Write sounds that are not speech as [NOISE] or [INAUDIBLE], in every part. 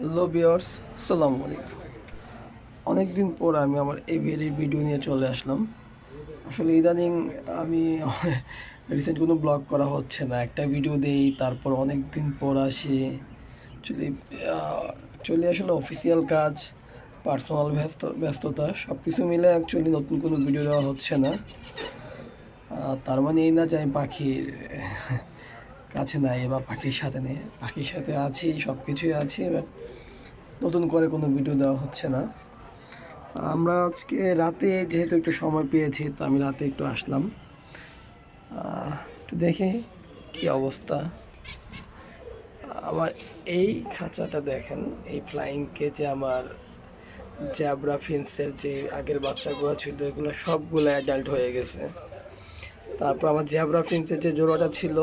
Hello বিয়ার্স সালাম আলাইকুম অনেক দিন পর আমি আমার এভিয়ারি ভিডিও নিয়ে চলে আসলাম। আসলে ইদানিং আমি [LAUGHS] রিসেন্ট কোনো ব্লগ করা হচ্ছে না। একটা ভিডিও দেই, তারপর অনেক দিন পর আসি। অ্যাকচুয়ালি চলে আসলে অফিসিয়াল কাজ পার্সোনাল ব্যস্ত, ব্যস্ততা সব কিছু মিলে অ্যাকচুয়ালি নতুন কোনো ভিডিও দেওয়া হচ্ছে না। তার মানে এই না যে আমি পাখির কাছে নাই বা পাখির সাথে নেই। পাখির সাথে আছি সব কিছুই আছি এবার নতুন করে কোনো ভিডিও দেওয়া হচ্ছে না। আমরা আজকে রাতে যেহেতু একটু সময় পেয়েছি, তো আমি রাতে একটু আসলাম। একটু দেখি কি অবস্থা। আমার এই খাঁচাটা দেখেন, এই ফ্লাইং কেজে আমার জ্যাবরা ফিন্সের যে আগের বাচ্চাগুলো ছিল, এগুলো সবগুলো অ্যাডাল্ট হয়ে গেছে। তারপর আমার জ্যাবরা ফিন্সের যে জোড়াটা ছিল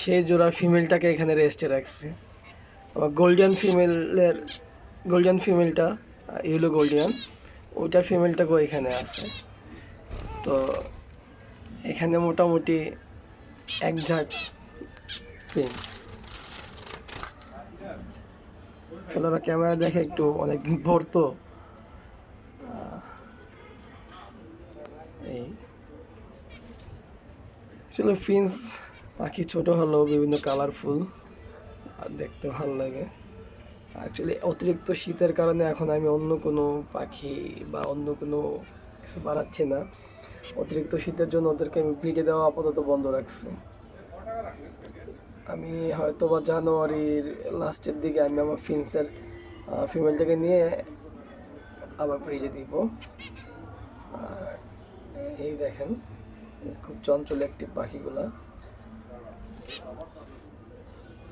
সেই জোড়া ফিমেলটাকে এখানে রেস্টে রাখছে। আবার গোল্ডিয়ান ফিমেলের গোল্ডেন ফিমেলটা ইউলো গোল্ডিয়ান ওইটার ফিমেলটাকেও এখানে আছে। তো এখানে মোটামুটি এক ঝাঁক ফিন্স ওরা ক্যামেরা দেখে একটু অনেকদিন পর তো এই। আসলে ফিন্স পাখি ছোট হলেও বিভিন্ন কালারফুল আর দেখতে ভালো লাগে। অ্যাকচুয়ালি অতিরিক্ত শীতের কারণে এখন আমি অন্য কোনো পাখি বা অন্য কোনো কিছু বাড়াচ্ছি না। অতিরিক্ত শীতের জন্য ওদেরকে আমি ব্রিডে দেওয়া আপাতত বন্ধ রাখছি। আমি হয়তো বা জানুয়ারির লাস্টের দিকে আমি আমার ফিন্সের ফিমেলটাকে নিয়ে আবার ব্রিডে দিব। আর এই দেখেন, খুব চঞ্চল একটি পাখিগুলা।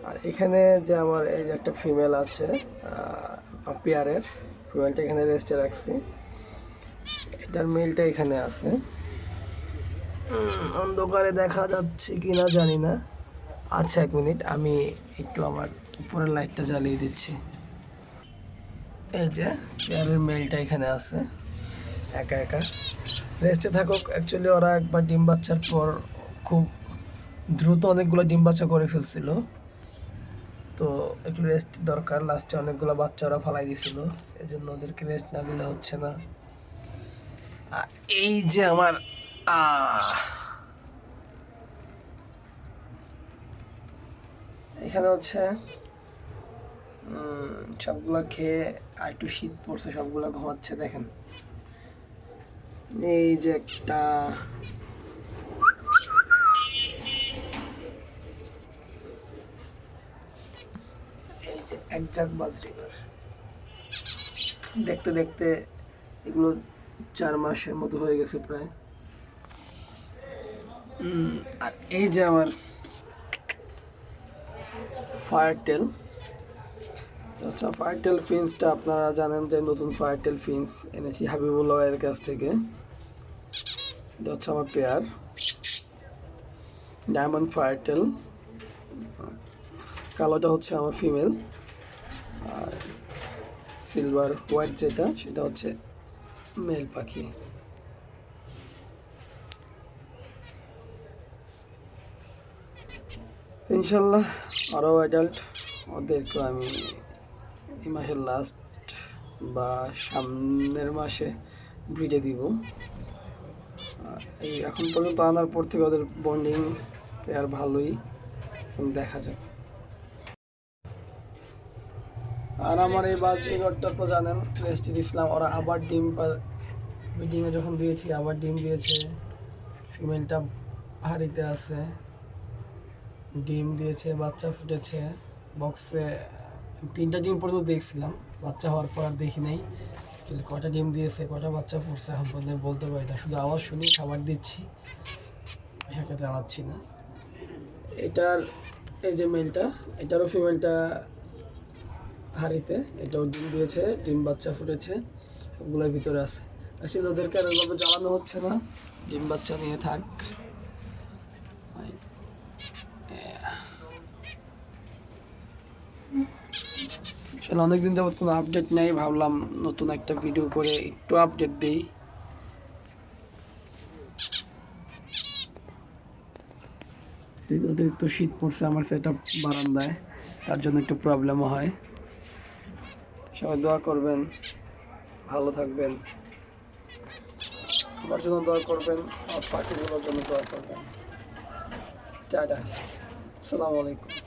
আর এখানে যে আমার এই যে একটা ফিমেল আছে পেয়ারের ফিমেলটা এখানে রেস্টে রাখছি। এটার মেলটা এখানে আছে। অন্ধকারে দেখা যাচ্ছে কি না জানি না। আচ্ছা এক মিনিট, আমি একটু আমার উপরের লাইটটা জ্বালিয়ে দিচ্ছি। এই যে পেয়ারের মেলটা এখানে আছে, একা একা। রেস্টে থাকুক অ্যাকচুয়ালি ওরা একবার ডিম বাচ্চার পর খুব দ্রুত অনেকগুলো ডিম বাচ্চা করে ফেলছিল। তো একটু রেস্ট দরকার লাস্টে অনেকগুলো বাচ্চা ওরা ফালাই দিছিল এই জন্য ওদেরকে রেস্ট না দিলে হচ্ছে না। এই যে আমার এখানে হচ্ছে সবগুলো খেয়ে আর একটু শীত পড়ছে, সবগুলো ঘুমাচ্ছে, দেখেন। এই যে একটা এক জাক দেখতে দেখতে এগুলো চার মাসের মতো হয়ে গেছে প্রায়। আর এই যে আমার ফায়ারটেল আচ্ছা ফায়ারটেল ফিন্সটা আপনারা জানেন যে নতুন ফায়ারটেল ফিন্স এনেছি হাবিবুল্লাহ এর কাছ থেকে। এটা হচ্ছে আমার পেয়ার ডায়মন্ড ফায়ারটেল কালোটা হচ্ছে আমার ফিমেল আর সিলভার হোয়াইট যেটা, সেটা হচ্ছে মেল পাখি। ইনশাল্লাহ আরও অ্যাডাল্ট ওদেরকে আমি এই মাসের লাস্ট বা সামনের মাসে ব্রিডে দিব। এই এখন পর্যন্ত আনার পর থেকে ওদের বন্ডিং পেয়ার ভালোই দেখা যাক। আর আমার এই বাজিগরটা তো জানেন রেস্টে দিয়েছিলাম ওরা আবার ডিম মিটিংয়ে যখন দিয়েছি, আবার ডিম দিয়েছে। ফিমেলটা হাড়িতে আছে। ডিম দিয়েছে, বাচ্চা ফুটেছে। বক্সে তিনটা ডিম পর্যন্ত দেখছিলাম। বাচ্চা হওয়ার পর আর দেখি নাই। কটা ডিম দিয়েছে কটা বাচ্চা ফুটছে, এখন পর্যন্ত বলতে পারি না। শুধু আওয়াজ শুনি, খাবার দিচ্ছি। এটাকে চালাচ্ছি না। এটার এই যে মেলটা এটারও ফিমেলটা হাড়িতে, এটাও ডিম দিয়েছে, ডিম বাচ্চা ফুটেছে সবগুলোর ভিতরে আছে। আসলে ওদেরকে আর ওইভাবে জ্বালানো হচ্ছে না। ডিম বাচ্চা নিয়ে থাক। আসলে অনেকদিন যাবত কোনো আপডেট নেই, ভাবলাম নতুন একটা ভিডিও করে একটু আপডেট দিই। অতিরিক্ত শীত পড়ছে, আমার সেটা বারান্দায়, তার জন্য একটু প্রবলেমও হয়। সবাই দোয়া করবেন, ভালো থাকবেন। আমার জন্য দোয়া করবেন, আর পাখিগুলোর জন্য দোয়া করবেন। টাটা, আসসালামু আলাইকুম।